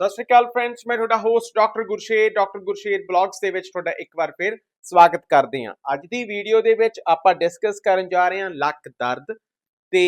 ਸਤਿ ਸ਼੍ਰੀ ਅਕਾਲ ਫਰੈਂਡਸ ਮੈਂ ਤੁਹਾਡਾ host doctor Gursher doctor Gursher blogs ਦੇ ਵਿੱਚ ਤੁਹਾਡਾ ਇੱਕ ਵਾਰ ਫਿਰ ਸਵਾਗਤ ਕਰਦੇ ਹਾਂ। ਅੱਜ ਦੀ ਵੀਡੀਓ ਦੇ ਵਿੱਚ ਆਪਾਂ ਡਿਸਕਸ ਕਰਨ ਜਾ ਰਹੇ ਹਾਂ ਲੱਕ ਦਰਦ ਤੇ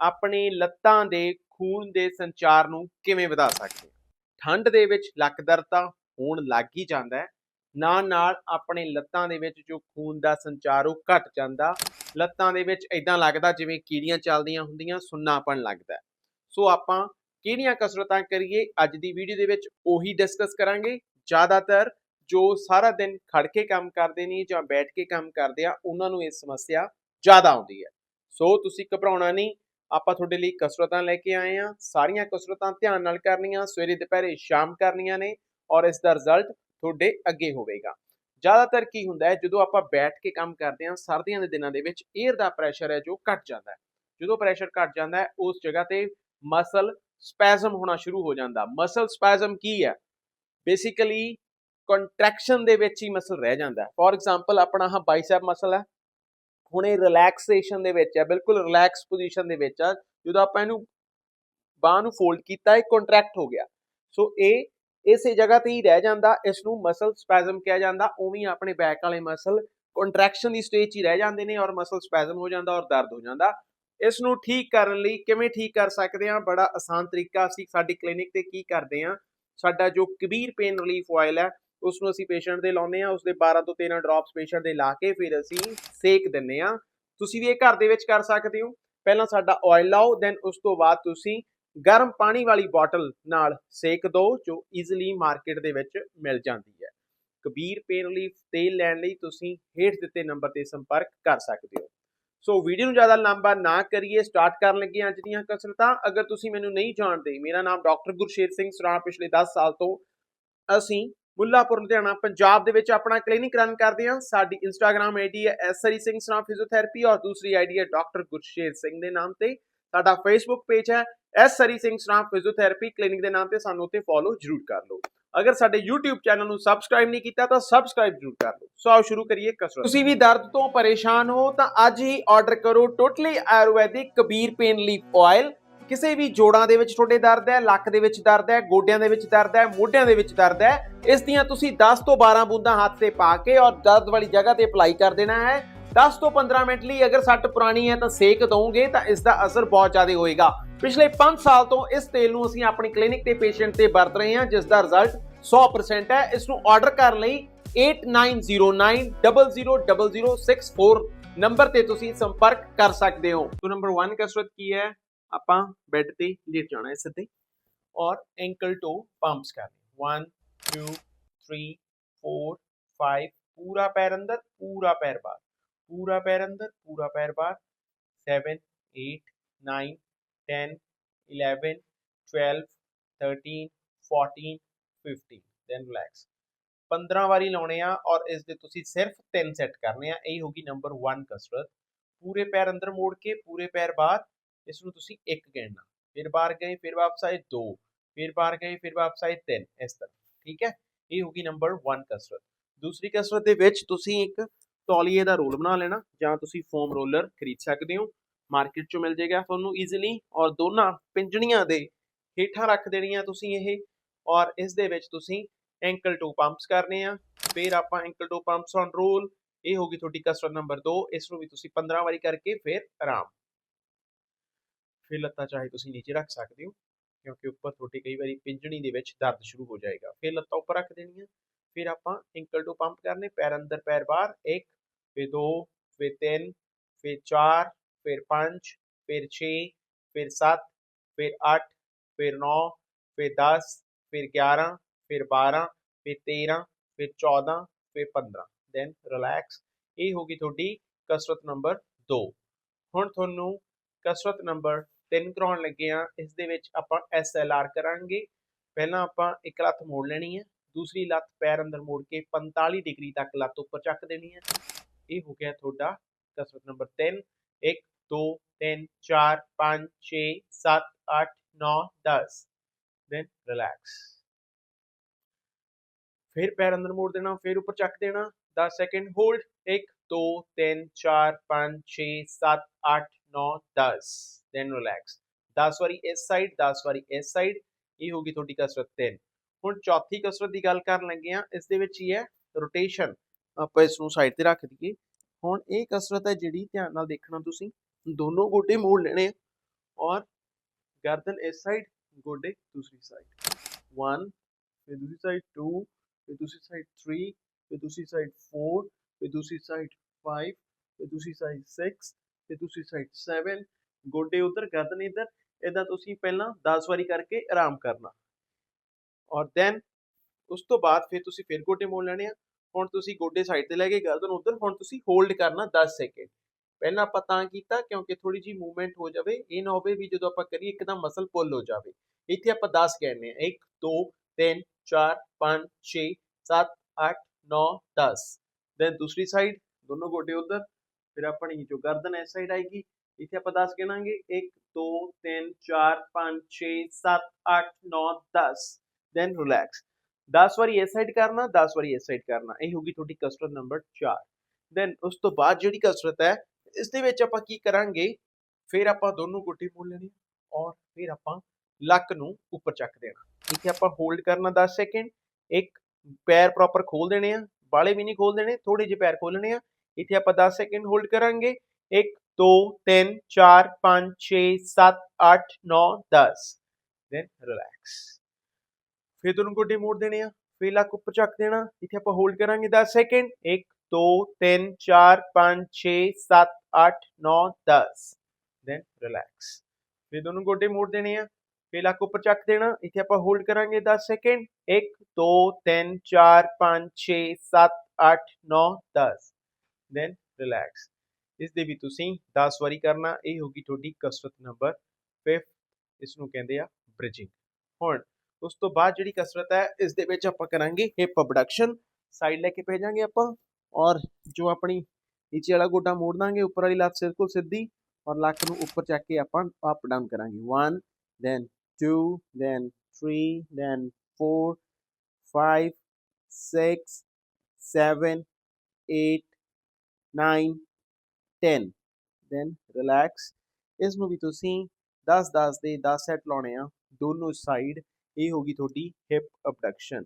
ਆਪਣੇ ਲੱਤਾਂ ਦੇ ਖੂਨ ਦੇ ਸੰਚਾਰ ਨੂੰ ਕਿਵੇਂ ਵਧਾ ਸਕਦੇ ਹਾਂ। ਠੰਡ ਦੇ ਵਿੱਚ ਲੱਕ ਦਰਦ ਤਾਂ ਹੋਣ ਲੱਗ ਹੀ ਜਾਂਦਾ ਹੈ। ਨਾਲ ਨਾਲ ਆਪਣੇ ਲੱਤਾਂ ਦੇ ਵਿੱਚ ਜੋ ਖੂਨ ਦਾ ਸੰਚਾਰ ਉਹ ਘਟ ਜਾਂਦਾ। ਲੱਤਾਂ ਦੇ ਵਿੱਚ ਇਦਾਂ ਲੱਗਦਾ ਜਿਵੇਂ ਕੀੜੀਆਂ ਚੱਲਦੀਆਂ ਹੁੰਦੀਆਂ, ਸੁੰਨਾਪਣ ਲੱਗਦਾ ਸੋ ਆਪਾਂ ਕਿਹੜੀਆਂ ਕਸਰਤਾਂ ਕਰੀਏ, ਅੱਜ ਦੀ ਵੀਡੀਓ ਦੇ ਵਿੱਚ ਉਹੀ ਡਿਸਕਸ ਕਰਾਂਗੇ। ਜ਼ਿਆਦਾਤਰ ਜੋ ਸਾਰਾ ਦਿਨ ਖੜ ਕੇ ਕੰਮ ਕਰਦੇ ਨੇ ਜਾਂ ਬੈਠ ਕੇ ਕੰਮ ਕਰਦੇ ਆ, ਉਹਨਾਂ ਨੂੰ ਇਹ ਸਮੱਸਿਆ ਜ਼ਿਆਦਾ ਆਉਂਦੀ ਹੈ। ਸੋ ਤੁਸੀਂ ਘਬਰਾਉਣਾ ਨਹੀਂ, ਆਪਾਂ ਤੁਹਾਡੇ ਲਈ ਕਸਰਤਾਂ ਲੈ ਕੇ ਆਏ ਆ ਸਾਰੀਆਂ ਕਸਰਤਾਂ ਧਿਆਨ ਨਾਲ ਕਰਨੀਆਂ, ਸਵੇਰੇ, ਦੁਪਹਿਰੇ, ਸ਼ਾਮ ਕਰਨੀਆਂ ਨੇ ਔਰ ਇਸ ਦਾ ਰਿਜ਼ਲਟ ਤੁਹਾਡੇ ਅੱਗੇ ਹੋਵੇਗਾ। ਜ਼ਿਆਦਾਤਰ ਕੀ ਹੁੰਦਾ ਹੈ, ਜਦੋਂ ਆਪਾਂ ਬੈਠ ਕੇ ਕੰਮ ਕਰਦੇ ਹਾਂ, ਸਰਦੀਆਂ ਦੇ ਦਿਨਾਂ ਦੇ ਵਿੱਚ 에ਅਰ ਦਾ ਪ੍ਰੈਸ਼ਰ ਹੈ ਜੋ ਘਟ ਜਾਂਦਾ ਹੈ। ਜਦੋਂ ਪ੍ਰੈਸ਼ਰ ਘਟ ਜਾਂਦਾ ਹੈ, ਉਸ ਜਗ੍ਹਾ ਤੇ ਮਸਲ ਸਪੈਜ਼ਮ ਹੋਣਾ ਸ਼ੁਰੂ ਹੋ ਜਾਂਦਾ। ਮਸਲ ਸਪੈਜ਼ਮ ਕੀ ਹੈ? ਬੇਸਿਕਲੀ ਕੰਟਰੈਕਸ਼ਨ ਦੇ ਵਿੱਚ ਹੀ ਮਸਲ ਰਹਿ ਜਾਂਦਾ ਫੋਰ ਐਗਜ਼ਾਮਪਲ ਆਪਣਾ ਆਹ ਬਾਈਸੈਪ ਮਸਲ ਹੈ। ਹੁਣ ਇਹ ਰਿਲੈਕਸੇਸ਼ਨ ਦੇ ਵਿੱਚ ਹੈ, ਬਿਲਕੁਲ ਰਿਲੈਕਸ ਪੋਜੀਸ਼ਨ ਦੇ ਵਿੱਚ ਆ ਜਦੋਂ ਆਪਾਂ ਇਹਨੂੰ ਬਾਹ ਨੂੰ ਫੋਲਡ ਕੀਤਾ, ਇਹ ਕੰਟਰੈਕਟ ਹੋ ਗਿਆ। ਸੋ ਇਹ ਇਸੇ ਜਗ੍ਹਾ ਤੇ ਹੀ ਰਹਿ ਜਾਂਦਾ ਇਸ ਨੂੰ ਮਸਲ ਸਪੈਜ਼ਮ ਕਿਹਾ ਜਾਂਦਾ। ਉਵੇਂ ਆਪਣੇ ਬੈਕ ਵਾਲੇ ਮਸਲ ਕੰਟਰੈਕਸ਼ਨ ਦੀ ਸਟੇਜ 'ਚ ਹੀ ਰਹਿ ਜਾਂਦੇ ਨੇ ਔਰ ਮਸਲ ਸਪੈਜ਼ਮ ਹੋ ਜਾਂਦਾ ਔਰ ਦਰਦ ਹੋ ਜਾਂਦਾ। ਇਸ ਨੂੰ ਠੀਕ ਕਰਨ ਲਈ ਕਿਵੇਂ ਠੀਕ ਕਰ ਸਕਦੇ ਹਾਂ? ਬੜਾ ਆਸਾਨ ਤਰੀਕਾ ਅਸੀਂ ਸਾਡੀ ਕਲੀਨਿਕ ਤੇ ਕੀ ਕਰਦੇ ਹਾਂ? ਸਾਡਾ ਜੋ ਕਬੀਰ ਪੇਨ ਰਿਲੀਫ ਆਇਲ ਹੈ ਉਸ ਨੂੰ ਅਸੀਂ ਪੇਸ਼ੈਂਟ ਦੇ ਲਾਉਂਦੇ ਹਾਂ ਉਸ ਦੇ 12 ਤੋਂ 13 ਡ੍ਰੌਪਸ ਪੇਸ਼ੈਂਟ ਦੇ ਲਾ ਕੇ ਫਿਰ ਅਸੀਂ ਸੇਕ ਦਿੰਨੇ ਆ ਤੁਸੀਂ ਵੀ ਇਹ ਘਰ ਦੇ ਵਿੱਚ ਕਰ ਸਕਦੇ ਹੋ। ਪਹਿਲਾਂ ਸਾਡਾ ਆਇਲ ਲਾਓ ਦੈਨ ਉਸ ਤੋਂ ਬਾਅਦ ਤੁਸੀਂ ਗਰਮ ਪਾਣੀ ਵਾਲੀ ਬੋਟਲ ਨਾਲ ਸੇਕ ਦਿਓ ਜੋ ਈਜ਼ੀਲੀ ਮਾਰਕੀਟ ਦੇ ਵਿੱਚ ਮਿਲ ਜਾਂਦੀ ਹੈ। ਕਬੀਰ ਪੇਨ ਰਿਲੀਫ ਤੇਲ ਲੈਣ ਲਈ ਤੁਸੀਂ ਹੇਠ ਦਿੱਤੇ ਨੰਬਰ ਤੇ ਸੰਪਰਕ ਕਰ ਸਕਦੇ ਹੋ। ਸੋ ਵੀਡੀਓ ਨੂੰ ਜ਼ਿਆਦਾ ਲੰਬਾ ਨਾ ਕਰੀਏ ਸਟਾਰਟ ਕਰਨ ਲੱਗੇ ਅੱਜ ਦੀਆਂ ਕਸਰਤਾਂ। ਅਗਰ ਤੁਸੀਂ ਮੈਨੂੰ ਨਹੀਂ ਜਾਣਦੇ, ਮੇਰਾ ਨਾਮ ਡਾਕਟਰ ਗੁਰਸ਼ੇਰ ਸਿੰਘ ਸਰਾਂ ਪਿਛਲੇ 10 ਸਾਲ ਤੋਂ ਅਸੀਂ ਮੁੱਲਾਪੁਰ, ਲੁਧਿਆਣਾ, ਪੰਜਾਬ ਦੇ ਵਿੱਚ ਆਪਣਾ ਕਲੀਨਿਕ ਰਨ ਕਰਦੇ ਹਾਂ। ਸਾਡੀ ਇੰਸਟਾਗ੍ਰam ਆਈਡੀ ਹੈ ਐਸਰੀ ਸਿੰਘ ਸਰਾਂ ਫਿਜ਼ੀਓਥੈਰੇਪੀ ਔਰ ਦੂਸਰੀ ਆਈਡੀ ਹੈ ਡਾਕਟਰ ਗੁਰਸ਼ੇਰ ਸਿੰਘ ਦੇ ਨਾਮ ਤੇ। ਸਾਡਾ ਫੇਸਬੁੱਕ ਪੇਜ ਹੈ S Sri Singh Sran physiotherapy clinic ਦੇ ਨਾਮ ਤੇ। ਸਾਨੂੰ ਉੱਤੇ ਫੋਲੋ ਜ਼ਰੂਰ ਕਰ ਲਓ। ਅਗਰ ਸਾਡੇ YouTube ਚੈਨਲ ਨੂੰ ਸਬਸਕ੍ਰਾਈਬ ਨਹੀਂ ਕੀਤਾ ਤਾਂ ਸਬਸਕ੍ਰਾਈਬ ਜ਼ਰੂਰ ਕਰ ਲਓ ਸੋ ਆਓ ਸ਼ੁਰੂ ਕਰੀਏ ਕਸਰਤ। ਤੁਸੀਂ ਵੀ ਦਰਦ ਤੋਂ ਪਰੇਸ਼ਾਨ ਹੋ ਤਾਂ ਅੱਜ ਹੀ ਆਰਡਰ ਕਰੋ totally ayurvedic Kabir pain leaf oil ਕਿਸੇ ਵੀ ਜੋੜਾਂ ਦੇ ਵਿੱਚ ਤੁਹਾਡੇ ਦਰਦ ਹੈ, ਲੱਕ ਦੇ ਵਿੱਚ ਦਰਦ ਹੈ, ਗੋਡਿਆਂ ਦੇ ਵਿੱਚ ਦਰਦ ਹੈ, ਮੋਢਿਆਂ ਦੇ ਵਿੱਚ ਦਰਦ ਹੈ, ਇਸ ਦੀਆਂ ਤੁਸੀਂ 10 ਤੋਂ 12 ਬੂੰਦਾਂ ਹੱਥ ਤੇ ਪਾ ਕੇ ਔਰ ਦਰਦ ਵਾਲੀ ਜਗ੍ਹਾ ਤੇ ਅਪਲਾਈ ਕਰ ਦੇਣਾ ਹੈ। 10 ਤੋਂ 15 ਮਿੰਟ ਲਈ ਅਗਰ ਸੱਟ ਪੁਰਾਣੀ ਹੈ ਤਾਂ ਸੇਕ ਦਵੋਗੇ ਤਾਂ ਇਸ ਦਾ ਅਸਰ ਬਹੁਤ ਜ਼ਿਆਦਾ ਹੋਏਗਾ। ਪਿਛਲੇ 5 ਸਾਲ ਤੋਂ ਇਸ ਤੇਲ ਨੂੰ ਅਸੀਂ ਆਪਣੀ ਕਲੀਨਿਕ ਤੇ ਪੇਸ਼ੈਂਟ ਤੇ ਵਰਤ ਰਹੇ ਹਾਂ, ਜਿਸ ਦਾ ਰਿਜ਼ਲਟ 100% ਹੈ। ਇਸ ਨੂੰ ਆਰਡਰ ਕਰਨ ਲਈ 8909000064 ਨੰਬਰ ਤੇ ਤੁਸੀਂ ਸੰਪਰਕ ਕਰ ਸਕਦੇ ਹੋ। ਤੋਂ ਨੰਬਰ 1 ਕਸਰਤ ਕੀ ਹੈ? ਆਪਾਂ ਬੈੱਡ ਤੇ ਲੇਟ ਜਾਣਾ ਹੈ ਸਿੱਧੇ। ਔਰ ਐਂਕਲ ਟੋ ਪੰਪਸ ਕਰਨੇ 1 2 3 4 5 ਪੂਰਾ ਪੈਰ ਅੰਦਰ, ਪੂਰਾ ਪੈਰ ਬਾਹਰ। ਪੂਰਾ ਪੈਰ ਅੰਦਰ, ਪੂਰਾ ਪੈਰ ਬਾਹਰ। 7 8 9 10 11 12 13 14 15 then relax 15 ਵਾਰੀ ਲਾਉਣੇ ਆ ਔਰ ਇਸ ਦੇ ਤੁਸੀਂ ਸਿਰਫ 3 ਸੈੱਟ ਕਰਨੇ ਆ। ਇਹ ਹੋਗੀ ਨੰਬਰ 1 ਕਸਰਤ। ਪੂਰੇ ਪੈਰ ਅੰਦਰ ਮੋੜ ਕੇ, ਪੂਰੇ ਪੈਰ ਬਾਹਰ ਇਸ ਨੂੰ ਤੁਸੀਂ ਇੱਕ ਗਿਣਨਾ। ਫਿਰ ਬਾਹਰ ਗਏ, ਫਿਰ ਵਾਪਸ ਆਏ 2 ਫਿਰ ਬਾਹਰ ਗਏ, ਫਿਰ ਵਾਪਸ ਆਏ 3 ਇਸ ਤਰ੍ਹਾਂ। ਠੀਕ ਹੈ? ਇਹ ਹੋਗੀ ਨੰਬਰ 1 ਕਸਰਤ। ਦੂਸਰੀ ਕਸਰਤ ਦੇ ਵਿੱਚ ਤੁਸੀਂ ਇੱਕ ਤੌਲੀਏ ਦਾ ਰੋਲ ਬਣਾ ਲੈਣਾ, ਜਾਂ ਤੁਸੀਂ ਫੋਮ ਰੋਲਰ ਖਰੀਦ ਸਕਦੇ ਹੋ। ਮਾਰਕੀਟ ਚੋਂ ਮਿਲ ਜਾਏਗਾ ਤੁਹਾਨੂੰ ਈਜ਼ੀਲੀ ਔਰ ਦੋਨਾਂ ਪਿੰਜਣੀਆਂ ਦੇ ਹੇਠਾਂ ਰੱਖ ਦੇਣੀਆਂ ਤੁਸੀਂ ਇਹ ਔਰ ਇਸ ਦੇ ਵਿੱਚ ਤੁਸੀਂ ਐਂਕਲ ਟੂ ਪੰਪਸ ਕਰਨੇ ਆ। ਫਿਰ ਆਪਾਂ ankle to pumps on roll ਇਹ ਹੋਗੀ ਤੁਹਾਡੀ ਕਸਰਤ ਨੰਬਰ 2 ਇਸ ਨੂੰ ਵੀ ਤੁਸੀਂ 15 ਵਾਰੀ ਕਰਕੇ ਫਿਰ ਆਰਾਮ। ਫਿਰ ਲੱਤਾਂ ਚਾਹੇ ਤੁਸੀਂ ਨੀਚੇ ਰੱਖ ਸਕਦੇ ਹੋ, ਕਿਉਂਕਿ ਉੱਪਰ ਤੁਹਾਡੀ ਕਈ ਵਾਰੀ ਪਿੰਜਣੀ ਦੇ ਵਿੱਚ ਦਰਦ ਸ਼ੁਰੂ ਹੋ ਜਾਏਗਾ। ਫਿਰ ਲੱਤਾਂ ਉੱਪਰ ਰੱਖ ਦੇਣੀਆਂ। ਫਿਰ ਆਪਾਂ ਐਂਕਲ ਟੂ ਪੰਪ ਕਰਨੇ, ਪੈਰ ਅੰਦਰ, ਪੈਰ ਬਾਹਰ 1 ਫਿਰ 2 ਫਿਰ 3 ਫਿਰ 4 ਫਿਰ 5 ਫਿਰ 6 ਫਿਰ 7 ਫਿਰ 8 ਫਿਰ 9 ਫਿਰ 10 ਫਿਰ 11 ਫਿਰ 12 ਫਿਰ 13 ਫਿਰ 14 ਫਿਰ 15 ਦੈਨ ਰਿਲੈਕਸ ਇਹ ਹੋ ਗਈ ਤੁਹਾਡੀ ਕਸਰਤ ਨੰਬਰ 2 ਹੁਣ ਤੁਹਾਨੂੰ ਕਸਰਤ ਨੰਬਰ 3 ਕਰਾਉਣ ਲੱਗੇ ਆ ਇਸ ਦੇ ਵਿੱਚ ਆਪਾਂ ਐਸਐਲਆਰ ਕਰਾਂਗੇ। ਪਹਿਲਾਂ ਆਪਾਂ ਇੱਕ ਲੱਤ ਮੋੜ ਲੈਣੀ ਹੈ। ਦੂਸਰੀ ਲੱਤ ਪੈਰ ਅੰਦਰ ਮੋੜ ਕੇ 45 ਡਿਗਰੀ ਤੱਕ ਲੱਤ ਉੱਪਰ ਚੱਕ ਦੇਣੀ ਹੈ। ਇਹ ਹੋ ਗਿਆ ਤੁਹਾਡਾ ਕਸਰਤ ਨੰਬਰ 3 1 2 3 4 5 6 7 8 9 10 then relax. ਫਿਰ ਪੈਰ ਅੰਦਰ ਮੋੜ ਦੇਣਾ ਫਿਰ ਉੱਪਰ ਚੱਕ ਦੇਣਾ 10 ਸੈਕਿੰਡ ਹੋਲਡ 1 2 3 4 5 6 7 8 9 10 then relax. 10 ਵਾਰੀ ਇਸ ਸਾਈਡ 10 ਵਾਰੀ ਇਸ ਸਾਈਡ ਇਹ ਹੋਗੀ ਤੁਹਾਡੀ ਕਸਰਤ 3 ਹੁਣ ਚੌਥੀ ਕਸਰਤ ਦੀ ਗੱਲ ਕਰਨ ਲੱਗੇ ਆ ਇਸ ਦੇ ਵਿੱਚ ਹੀ ਹੈ ਰੋਟੇਸ਼ਨ ਆਪਾਂ ਇਸ ਨੂੰ ਸਾਈਡ ਤੇ ਰੱਖ ਦਈਏ। ਹੁਣ ਇਹ ਕਸਰਤ ਹੈ ਜਿਹੜੀ ਧਿਆਨ ਨਾਲ ਦੇਖਣਾ ਤੁਸੀਂ। ਦੋਨੋਂ ਗੋਡੇ ਮੋੜ ਲੈਣੇ ਆ ਔਰ ਗਰਦਨ ਇਸ ਸਾਈਡ ਗੋਡੇ ਦੂਸਰੀ ਸਾਈਡ 1 ਫਿਰ ਦੂਸਰੀ ਸਾਈਡ 2 ਫਿਰ ਦੂਸਰੀ ਸਾਈਡ 3 ਫਿਰ ਦੂਸਰੀ ਸਾਈਡ 4 ਫਿਰ ਦੂਸਰੀ ਸਾਈਡ 5 ਫਿਰ ਦੂਸਰੀ ਸਾਈਡ 6 ਫਿਰ ਦੂਸਰੀ ਸਾਈਡ 7 ਗੋਡੇ ਉਧਰ, ਗਰਦਨ ਇੱਧਰ। ਇਦਾਂ ਤੁਸੀਂ ਪਹਿਲਾਂ 10 ਵਾਰੀ ਕਰਕੇ ਆਰਾਮ ਕਰਨਾ। ਔਰ ਦੈਨ ਉਸ ਤੋਂ ਬਾਅਦ ਫਿਰ ਤੁਸੀਂ ਫਿਰ ਗੋਡੇ ਮੋੜ ਲੈਣੇ ਆ। ਹੁਣ ਤੁਸੀਂ ਗੋਡੇ ਸਾਈਡ ਤੇ ਲੈ ਕੇ ਗਰਦਨ ਉਧਰ ਹੁਣ ਤੁਸੀਂ ਹੋਲਡ ਕਰਨਾ 10 ਸੈਕਿੰਡ ਪਹਿਲਾਂ ਆਪਾਂ ਤਾਂ ਕੀਤਾ ਕਿਉਂਕਿ ਥੋੜੀ ਜੀ ਮੂਵਮੈਂਟ ਹੋ ਜਾਵੇ, ਇਹ ਨਾ ਹੋਵੇ ਵੀ ਜਦੋਂ ਆਪਾਂ ਕਰੀਏ ਇੱਕਦਮ ਮਸਲ ਪੁੱਲ ਹੋ ਜਾਵੇ। ਇੱਥੇ ਆਪਾਂ 10 ਕਹਿੰਦੇ ਆ 1 2 3 4 5 6 7 8 9 10 ਦੈਨ ਦੂਸਰੀ ਸਾਈਡ ਦੋਨੋਂ ਗੋਡੇ ਉਧਰ। ਫਿਰ ਆਪਣੀ ਜੋ ਗਰਦਨ ਇਸ ਸਾਈਡ ਆਏਗੀ। ਇੱਥੇ ਆਪਾਂ 10 ਗਿਣਾਂਗੇ 1 2 3 4 5 6 7 8 9 10 ਦੈਨ ਰਿਲੈਕਸ 10 ਵਾਰੀ ਇਸ ਸਾਈਡ ਕਰਨਾ 10 ਵਾਰੀ ਇਸ ਸਾਈਡ ਕਰਨਾ ਇਹ ਹੋਗੀ ਤੁਹਾਡੀ ਕਸਰਤ ਨੰਬਰ 4 ਦੈਨ ਉਸ ਤੋਂ ਬਾਅਦ ਜਿਹੜੀ ਕਸਰਤ ਹੈ ਇਸ ਦੇ ਵਿੱਚ ਆਪਾਂ ਕੀ ਕਰਾਂਗੇ ਫਿਰ ਆਪਾਂ ਦੋਨੋਂ ਗੁੱਟੀ ਮੋੜ ਲੈਣੀ ਔਰ ਫਿਰ ਆਪਾਂ ਲੱਕ ਨੂੰ ਉੱਪਰ ਚੱਕ ਦੇਣਾ ਇੱਥੇ ਆਪਾਂ ਹੋਲਡ ਕਰਨਾ 10 ਸੈਕਿੰਡ ਇੱਕ ਪੈਰ ਪ੍ਰੋਪਰ ਖੋਲ ਦੇਣੇ ਆ ਬਾਲੇ ਵੀ ਨਹੀਂ ਖੋਲ ਦੇਣੇ ਥੋੜੇ ਜਿਹੇ ਪੈਰ ਖੋਲਣੇ ਆ ਇੱਥੇ ਆਪਾਂ 10 ਸੈਕਿੰਡ ਹੋਲਡ ਕਰਾਂਗੇ 1 2 3 4 5 6 7 8 9 10 ਦੈਨ ਰਿਲੈਕਸ ਫਿਰ ਦੋਨੋਂ ਗੋਡੇ ਮੋੜ ਦੇਣੇ ਆ, ਫਿਰ ਲੱਕ ਉੱਪਰ ਚੱਕ ਦੇਣਾ, ਇੱਥੇ ਆਪਾਂ ਹੋਲਡ ਕਰਾਂਗੇ 10 ਸੈਕਿੰਡ 1 2 3 4 5 6 7 8 9 10 ਦੈਨ ਰਿਲੈਕਸ ਫਿਰ ਦੋਨੋਂ ਗੋਡੇ ਮੋੜ ਦੇਣੇ ਆ, ਫਿਰ ਲੱਕ ਉੱਪਰ ਚੱਕ ਦੇਣਾ, ਇੱਥੇ ਆਪਾਂ ਹੋਲਡ ਕਰਾਂਗੇ 10 ਸੈਕਿੰਡ 1 2 3 4 5 6 7 8 9 10 ਦੈਨ ਰਿਲੈਕਸ ਇਸ ਦੇ ਵੀ ਤੁਸੀਂ 10 ਵਾਰੀ ਕਰਨਾ, ਇਹ ਹੋਗੀ ਤੁਹਾਡੀ ਕਸਰਤ ਨੰਬਰ 5 ਇਸ ਨੂੰ ਕਹਿੰਦੇ ਆ ਬ੍ਰਿਜਿੰਗ ਹੁਣ ਉਸ ਤੋਂ ਬਾਅਦ ਜਿਹੜੀ ਕਸਰਤ ਹੈ, ਇਸ ਦੇ ਵਿੱਚ ਆਪਾਂ ਕਰਾਂਗੇ ਹਿਪ ਅਬਡਕਸ਼ਨ ਸਾਈਡ ਲੈ ਕੇ ਭੇਜਾਂਗੇ ਆਪਾਂ ਔਰ ਜੋ ਆਪਣੀ ਨੀਚੇ ਵਾਲਾ ਗੋਡਾ ਮੋੜ ਦਾਂਗੇ, ਉੱਪਰ ਵਾਲੀ ਲੱਤ ਬਿਲਕੁਲ ਸਿੱਧੀ ਔਰ ਲੱਕ ਨੂੰ ਉੱਪਰ ਚੱਕ ਕੇ ਆਪਾਂ ਅਪ ਡਾਊਨ ਕਰਾਂਗੇ। 1 then 2 then 3 then 4 5 6 7 8 9 10 then relax ਇਸ ਨੂੰ ਵੀ ਤੁਸੀਂ 10 10 ਦੇ 10 ਸੈਟ ਲਾਉਣੇ ਆ। ਦੋਨੋਂ ਸਾਈਡ ਇਹ ਹੋ ਗਈ ਤੁਹਾਡੀ ਹਿਪ ਅਬਡਕਸ਼ਨ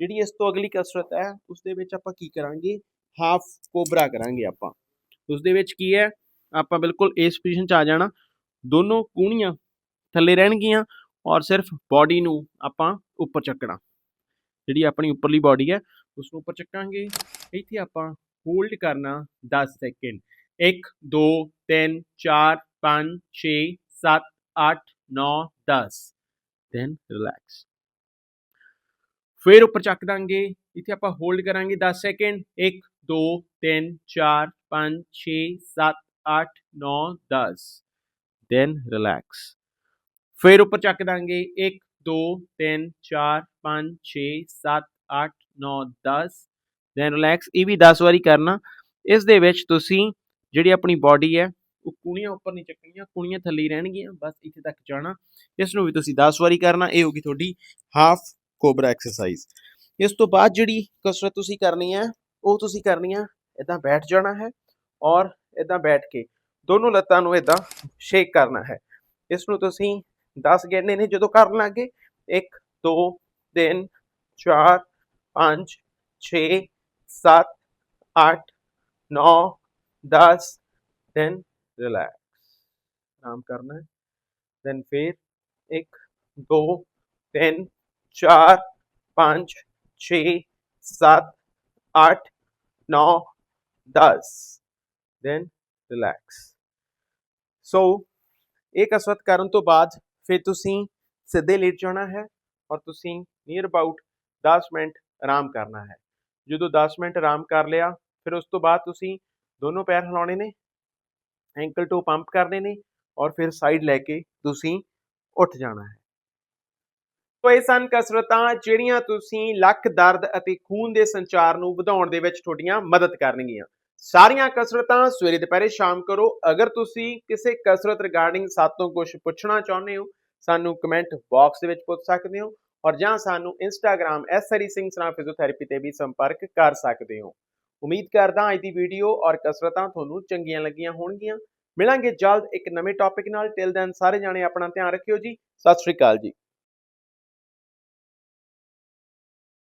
ਜਿਹੜੀ ਇਸ ਤੋਂ ਅਗਲੀ ਕਸਰਤ ਹੈ ਉਸ ਦੇ ਵਿੱਚ ਆਪਾਂ ਕੀ ਕਰਾਂਗੇ? ਹਾਫ ਕੋਬਰਾ ਕਰਾਂਗੇ ਆਪਾਂ। ਉਸ ਦੇ ਵਿੱਚ ਕੀ ਹੈ? ਆਪਾਂ ਬਿਲਕੁਲ ਇਸ ਪੋਜੀਸ਼ਨ 'ਚ ਆ ਜਾਣਾ। ਦੋਨੋਂ ਕੂਣੀਆਂ ਥੱਲੇ ਰਹਿਣਗੀਆਂ ਔਰ ਸਿਰਫ ਬਾਡੀ ਨੂੰ ਆਪਾਂ ਉੱਪਰ ਚੱਕਣਾ। ਜਿਹੜੀ ਆਪਣੀ ਉੱਪਰਲੀ ਬਾਡੀ ਹੈ ਉਸ ਨੂੰ ਉੱਪਰ ਚੱਕਾਂਗੇ। ਇੱਥੇ ਆਪਾਂ ਹੋਲਡ ਕਰਨਾ 10 ਸੈਕਿੰਡ 1 2 3 4 5 6 7 8 9 10 ਦੈਨ ਰਿਲੈਕਸ ਫਿਰ ਉੱਪਰ ਚੱਕ ਦਾਂਗੇ, ਇੱਥੇ ਆਪਾਂ ਹੋਲਡ ਕਰਾਂਗੇ 10 ਸੈਕਿੰਡ 1 2 3 4 5 6 7 8 9 10 ਦੈਨ ਰਿਲੈਕਸ ਫਿਰ ਉੱਪਰ ਚੱਕ ਦਾਂਗੇ 1 2 3 4 5 6 7 8 9 10 ਦੈਨ ਰਿਲੈਕਸ ਇਹ ਵੀ 10 ਵਾਰੀ ਕਰਨਾ। ਇਸ ਦੇ ਵਿੱਚ ਤੁਸੀਂ ਜਿਹੜੀ ਆਪਣੀ ਬਾਡੀ ਹੈ ਉਹ ਕੁਣੀਆਂ ਉੱਪਰ ਨਹੀਂ ਚੱਕਣੀਆਂ ਕੁਣੀਆਂ ਥੱਲੇ ਹੀ ਰਹਿਣਗੀਆਂ, ਬਸ ਇੱਥੇ ਤੱਕ ਜਾਣਾ। ਇਸ ਨੂੰ ਵੀ ਤੁਸੀਂ 10 ਵਾਰੀ ਕਰਨਾ, ਇਹ ਹੋਗੀ ਤੁਹਾਡੀ ਹਾਫ ਕੋਬਰਾ ਐਕਸਰਸਾਈਜ਼ ਇਸ ਤੋਂ ਬਾਅਦ ਜਿਹੜੀ ਕਸਰਤ ਤੁਸੀਂ ਕਰਨੀ ਹੈ, ਉਹ ਤੁਸੀਂ ਕਰਨੀ ਹੈ ਇਦਾਂ ਬੈਠ ਜਾਣਾ ਹੈ ਔਰ ਇਦਾਂ ਬੈਠ ਕੇ ਦੋਨੋਂ ਲੱਤਾਂ ਨੂੰ ਇਦਾਂ ਸ਼ੇਕ ਕਰਨਾ ਹੈ। ਇਸ ਨੂੰ ਤੁਸੀਂ 10 ਗੇਂਦੇ ਨੇ ਜਦੋਂ ਕਰਨ ਲੱਗੇ 1 2 3 4 5 6 7 8 9 10 10 रिलैक्स आराम करना है। देन फिर एक, दो, तीन, चार, पाँच, छ, सात, आठ, नौ, दस। देन ਰਿਲੈਕਸ ਸੋ ਇਹ ਕਸਰਤ ਕਰਨ ਤੋਂ ਬਾਅਦ ਫਿਰ ਤੁਸੀਂ ਸਿੱਧੇ ਲੇਟ ਜਾਣਾ ਹੈ ਔਰ ਤੁਸੀਂ ਨੀਅਰ ਅਬਾਊਟ 10 ਮਿੰਟ ਆਰਾਮ ਕਰਨਾ ਹੈ ਜਦੋਂ 10 ਮਿੰਟ ਆਰਾਮ ਕਰ ਲਿਆ ਫਿਰ ਉਸ ਤੋਂ ਬਾਅਦ ਤੁਸੀਂ ਦੋਨੋਂ ਪੈਰ ਹਿਲਾਉਣੇ ਨੇ ਐਂਕਲ ਟੋ ਪੰਪ ਕਰਨੇ ਨੇ ਔਰ ਫਿਰ ਸਾਈਡ ਲੈ ਕੇ ਤੁਸੀਂ ਉੱਠ ਜਾਣਾ ਹੈ। ਸੋ ਇਹ ਸਨ ਕਸਰਤਾਂ ਜਿਹੜੀਆਂ ਤੁਸੀਂ ਲੱਕ, ਦਰਦ ਅਤੇ ਖੂਨ ਦੇ ਸੰਚਾਰ ਨੂੰ ਵਧਾਉਣ ਦੇ ਵਿੱਚ ਤੁਹਾਡੀਆਂ ਮਦਦ ਕਰਨਗੀਆਂ। ਸਾਰੀਆਂ ਕਸਰਤਾਂ ਸਵੇਰੇ ਦੁਪਹਿਰੇ ਸ਼ਾਮ ਕਰੋ। ਅਗਰ ਤੁਸੀਂ ਕਿਸੇ ਕਸਰਤ ਰਿਗਾਰਡਿੰਗ ਸਾਤੋਂ ਕੁਝ ਪੁੱਛਣਾ ਚਾਹੁੰਦੇ ਹੋ, ਸਾਨੂੰ ਕਮੈਂਟ ਬਾਕਸ ਦੇ ਵਿੱਚ ਪੁੱਛ ਸਕਦੇ ਹੋ ਔਰ ਜਾਂ ਸਾਨੂੰ ਇੰਸਟਾਗ੍ਰam ਐਸਰੀ ਸਿੰਘ ਸਰਾ ਫਿਜ਼ੀਓਥੈਰੇਪੀ ਤੇ ਵੀ ਸੰਪਰਕ ਕਰ ਸਕਦੇ ਹੋ। ਉਮੀਦ ਕਰਦਾ ਅੱਜ ਦੀ ਵੀਡੀਓ ਔਰ ਕਸਰਤਾਂ ਤੁਹਾਨੂੰ ਚੰਗੀਆਂ ਲੱਗੀਆਂ ਹੋਣਗੀਆਂ। ਮਿਲਾਂਗੇ ਜਲਦ ਇੱਕ ਨਵੇਂ ਟੌਪਿਕ ਨਾਲ। ਟਿਲ ਦੈਨ ਸਾਰੇ ਜਾਣੇ ਆਪਣਾ ਧਿਆਨ ਰੱਖਿਓ ਜੀ। ਸਤਿ ਸ਼੍ਰੀ ਅਕਾਲ ਜੀ।